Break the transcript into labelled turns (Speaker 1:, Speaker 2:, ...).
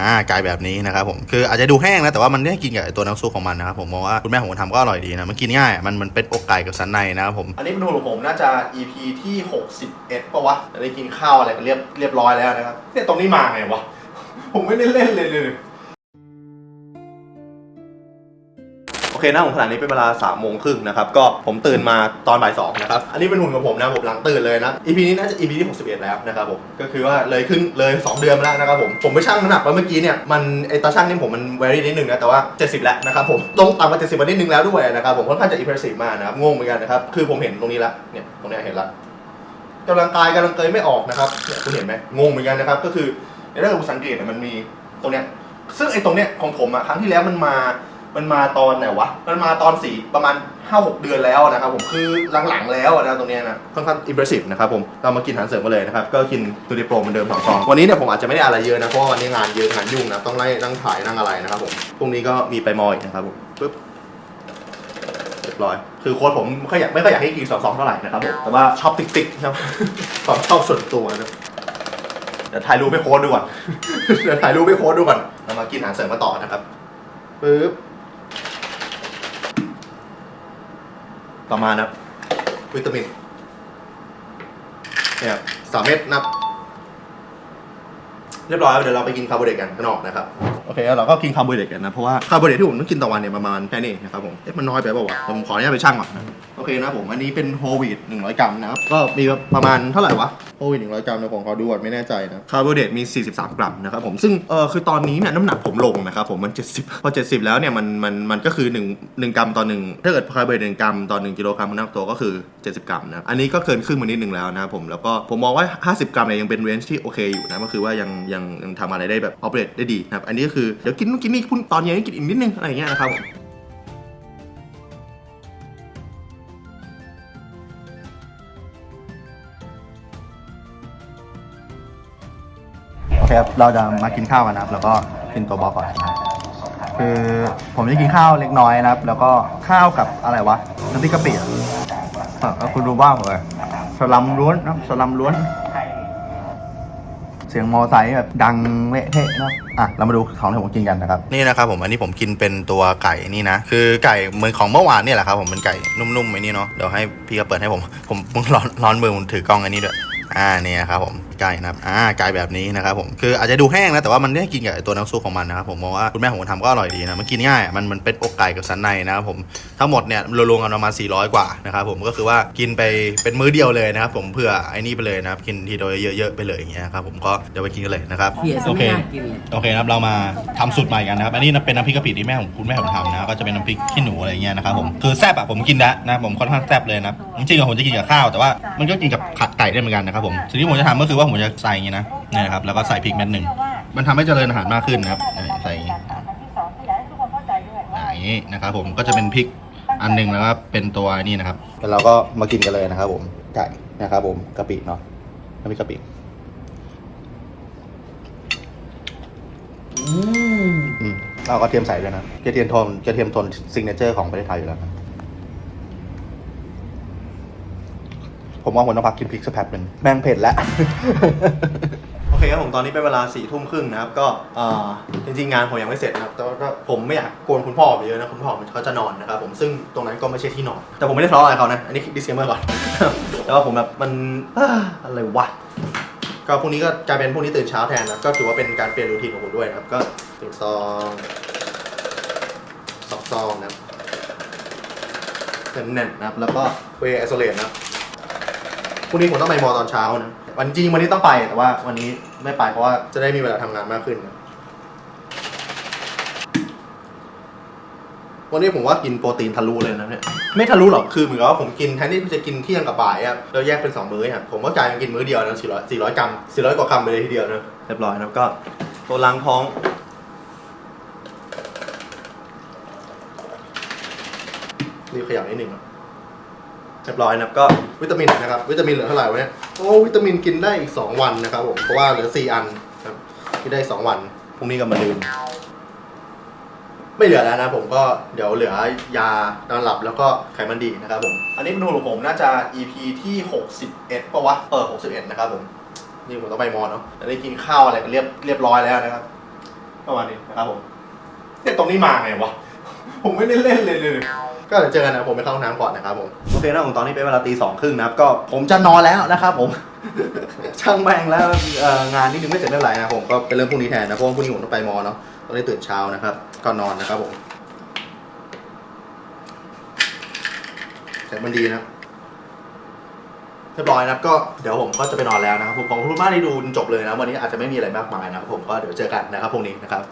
Speaker 1: อ่ากลายแบบนี้นะครับผมคืออาจจะดูแห้งนะแต่ว่ามันได้กินกับตัวน้ำซุปของมันนะครับผมมองว่าคุณแม่ผมทำก็อร่อยดีนะมันกินง่ายมันมันเป็นอกไก่กับสันในนะครับผมอันนี้เป็นหุ่นของผมน่าจะ EP ที่ 61ปะวะได้กินข้าวอะไรกันเรียบเรียบร้อยแล้วนะครับเนี่ยตรงนี้มาไงวะผมไม่ได้เล่นเลยเลย เคนะผมขณะนี้เป็นเวลา3ามโมงครึ่งนะครับ ก็ผมตื่นมาตอนบ่ายสองนะครับ อันนี้เป็นหุ่นของผมนะผมหลังตื่นเลยนะ EP นี้น่าจะ EP ที่ 61 แล้วนะครับผม ก็คือว่าเลยขึ้นเลย 2 เดือนมาแล้วนะครับผม ผมไปชั่งน้ำหนักแล้วเมื่อกี้เนี่ย มันไอตาชั่งนี่ผมมัน vary นิดนึงนะ แต่ว่า 70 แล้วนะครับผมลงต่ำกว่า70มานิดนึงแล้วด้วยนะครับผม ค่อนข้างจะ impressive มากนะครับ งงเหมือนกันนะครับ คือผมเห็นตรงนี้ละ เนี่ย ตรงนี้เห็นละกำลังกายกำลังเกยไม่ออกนะครับเนี่ยคุณเห็นไหมงงเหมือนกันนะครับ ก็คือในเรื่องของสังเกตเนี่ยมันมีตรงเนี้ยซึ่งไอ้ตรงเนี้ยของผมอะครั้งที่แล้วมันมา มันมาตอนไหนวะ มันมาตอนสี่ประมาณ 5 6 เดือนแล้วนะครับผมคือหลังๆแล้วนะตรงเนี้ยนะค่อนข้างอิมเพรสซีฟนะครับผมเรามากินอาหารเสริมมาเลยนะครับก็กินตูดิโปรเหมือนเดิมสองซองวันนี้เนี่ยผมอาจจะไม่ได้อะไรเยอะนะเพราะว่าวันนี้งานเยอะงานยุ่งนะต้องไล่นั่งถ่ายนั่งอะไรนะครับผมพรุ่งนี้ก็มีไปมออีกนะครับผมปึ๊บเรียบร้อย คือโค้ดผมไม่ค่อยอยากไม่ค่อยอยากให้กินสองซองเท่าไหร่นะครับผมแต่ว่าชอบติ๊กติ๊กครับความชอบส่วนตัวนะเดี๋ยวถ่ายรูปให้โค้ดดูก่อน เดี๋ยวถ่ายรูปให้โค้ดดูก่อนเรามากินอาหารเสริมมาต่อนะครับปึ๊บ ประมานะครับวิตามินเนี่ยสามเม็ดนะเรียบร้อยเดี๋ยวเราไปกินคาร์โบไฮเดรตกันข้างนอกนะครับ อเคแล้วเราก็กินคาร์โบไฮเดรตกันนะ เพราะว่าคาร์โบไฮเดรตที่ผมต้องกินต่อวันเนี่ยประมาณแค่นี้นะครับผมเอ๊ะมันน้อยไปเปล่าวะผมขออนุญาตไปชั่งก่อนนะโอเคนะผมอันนี้เป็นโฮวีต100 กรัมนะครับก็มีประมาณเท่าไหร่วะโฮวีต100 กรัมเนะผมขอดูก่อนไม่แน่ใจนะคาร์โบไฮเดรตมี 43 กรัมนะครับผมซึ่งเออคือตอนนี้เนี่ยน้ำหนักผมลงนะครับผมมัน 70 พอ 70 แล้วเนี่ยมันมันมันก็คือ1 1กรัมต่อหนึ่งถ้าเกิดคาร์โบไฮเดรต1กรัมต่อ1กิโลกรัมน้ำตัวก็คือ 70 กรัมนะอันนี้ก็เกินครึ่งมานิดนึงแล้วนะครับผมแล้วก็ผมมองว่า 50 กรัมเนี่ยยังเป็นเรนจ์ที่โอเคอยู่นะก็คือว่ายังยังยังทำอะไรได้แบบออเปเรตได้ดีนะครับอันนี้ก็คือเดี๋ยวกินนู่นกินนี่พุ่นตอนเย็นกินอีกนิดนึงอะไรอย่างเงี้ยนะครับผมโอเครับเราจะมากินข้าวกันนะครับแล้วก็กินตัวบอกก่อนนะครับคือผมจะกินข้าวเล็กน้อยนะครับ แล้วก็ข้าวกับอะไรวะน้ำพริกกะปิอะเออคุณดูบ้างเลยสลัมล้วนนะครับสลัมล้วน เสียงมอไซค์แบบดังเละเทะนะ อะเรามาดูของที่ผมกินกันนะครับ นี่นะครับผมอันนี้ผมกินเป็นตัวไก่นี่นะ คือไก่เหมือนของเมื่อวานเนี่ยแหละครับผมเป็นไก่นุ่มๆไอ้นี่เนาะเดี๋ยวให้พี่ก็เปิดให้ผมผมมึงร้อนร้อนมือผมถือกล้องอันนี้ด้วยอ่าเนี่ยครับผม ไก่นะครับอ่าไก่แบบนี้นะครับผมคืออาจจะดูแห้งนะแต่ว่ามันได้กินกับไอ้ตัวน้ำซุปของมันนะครับผมมองว่าคุณแม่ผมทำก็อร่อยดีนะมันกินง่ายมันมันเป็นอกไก่กับสันในนะครับผมทั้งหมดเนี่ยรวมๆกันประมาณ 400 กว่านะครับผมก็คือว่ากินไปเป็นมื้อเดียวเลยนะครับผมเพื่อไอ้นี่ไปเลยนะครับกินทีเดียวเยอะๆไปเลยอย่างเงี้ยครับผมก็เดี๋ยวไปกินกันเลยนะครับ
Speaker 2: เพียซะไม่น่ากินเลย
Speaker 1: โอเคครับเรามาทำสูตรใหม่กันนะครับอันนี้เป็นน้ำพริกกะปิที่แม่ของคุณแม่ผมทำนะก็จะเป็นน้ำพริกขี้หนูอะไรเงี้ยนะครับผมคือแซ่บอะผมกินแล้วนะผมค่อนข้างแซ่บเลยนะจริงๆอะผมจะกินกับข้าวแต่ว่ามันก็กินกับผัดไก่ได้เหมือนกันนะครับผมสิ่งที่ผมจะทำก็คือว่าผมจะใส่อย่างงี้นะเนี่ยนะครับแล้วก็ใส่พริกเม็ดหนึ่งมันทำให้เจริญอาหารมากขึ้นนะครับนี่ใส่อย่างงี้อ่าอย่างงี้นะครับผมก็จะเป็นพริกอันหนึงแล้วก็เป็นตัวนี่นะครับแล้วเราก็มากินกันเลยนะครับ ผมไก่นะครับผมกะปิเนาะน้ำพริกกะปิ
Speaker 2: อืม
Speaker 1: อืมเราก็เทียมใส่ด้วยนะกระเทียมโทนกระเทียมโทนซิงเกิลเจอร์ของประเทศไทยอยู่แล้วนะ ผมว่าผมต้องพักกินพริกสักแป๊บหนึ่งแม่งเผ็ดแล้ว โอเคครับผมตอนนี้เป็นเวลาสี่ทุ่มครึ่งนะครับ ก็เอ่อจริงๆงานผมยังไม่เสร็จนะครับ แต่ว่าก็ผมไม่อยากกวนคุณพ่อไปเยอะนะคุณพ่อมันเขาจะนอนนะครับผมซึ่งตรงนั้นก็ไม่ใช่ที่นอน แต่ผมไม่ได้ทะเลาะอะไรเขานะอันนี้ดิสเคมเมอร์ก่อน แต่ว่าผมแบบมันอ่าอะไรวะก็พรุ่งนี้ก็กลายเป็นพรุ่งนี้ตื่นเช้าแทนนะก็ถือว่าเป็นการเปลี่ยนรูทีนของผมด้วยนะครับ ก็หนึ่งซองสองซองนะครับแน่นๆนะครับ แล้วก็เวย์ไอโซเลตนะครับ พรุ่งนี้ผมต้องไปมอตอนเช้านะ วันจริงวันนี้ต้องไปแต่ว่าวันนี้ไม่ไปเพราะว่าจะได้มีเวลาทำงานมากขึ้นนะวันนี้ผมว่ากินโปรตีนทะลุเลยนะเนี่ยไม่ทะลุหรอกคือเหมือนกับว่าผมกินแทนที่จะกินเที่ยงกับบ่ายอะเราแยกเป็นสองมื้อครับผมก็กลายเป็นกินมื้อเดียวนะสี่ร้อยสี่ร้อยกรัมสี่ร้อยกว่ากรัมไปเลยทีเดียวนะเรียบร้อยนะครับก็ตัวล้างท้องรีบขยับนิดหนึ่งนะ รียบร้อยนะครับก็วิตามินนะครับวิตามินเหลือเท่าไหร่วะเนี่ยโอ้วิตามินกินได้อีก 2 วันนะครับผมเพราะว่าเหลือ 4 อันครับกินได้ 2 วันพรุ่งนี้ก็มาลืมไม่เหลือแล้วนะผมก็เดี๋ยวเหลือยานอนหลับแล้วก็ไขมันดีนะครับผมอันนี้เป็นหุ่นของผมน่าจะ EP ที่ 61ปะวะเออ61 นะครับผมนี่ผมต้องไปมอเนาะได้กินข้าวอะไรกันเรียบเรียบร้อยแล้วนะครับประมาณนี้นะครับผมเนี่ยตรงนี้มาไงวะ ผมไม่ได้เล่นเลยเลย ก็เดี๋ยวเจอกันนะผมไปเข้าห้องน้ำก่อนนะครับผมโอเคนะผมตอนนี้เป็นเวลาตีสองครึ่งนะครับก็ผมจะนอนแล้วนะครับผม ช่างแม่งแล้วเอ่องานนี่ยังไม่เสร็จเท่าไหร่นะผมก็เป็นเรื่องพรุ่งนี้แทนนะเพราะว่าพรุ่งนี้ผมต้องไปมอเนาะตอนนี้ตื่นเช้านะครับก็นอนนะครับผมแต่มันดีนะเรียบร้อยนะครับก็เดี๋ยวผมก็จะไปนอนแล้วนะครับผมขอบคุณมากที่ดูจนจบเลยนะวันนี้อาจจะไม่มีอะไรมากมายนะครับผมก็เดี๋ยวเจอกันนะครับพรุ่งนี้นะครับ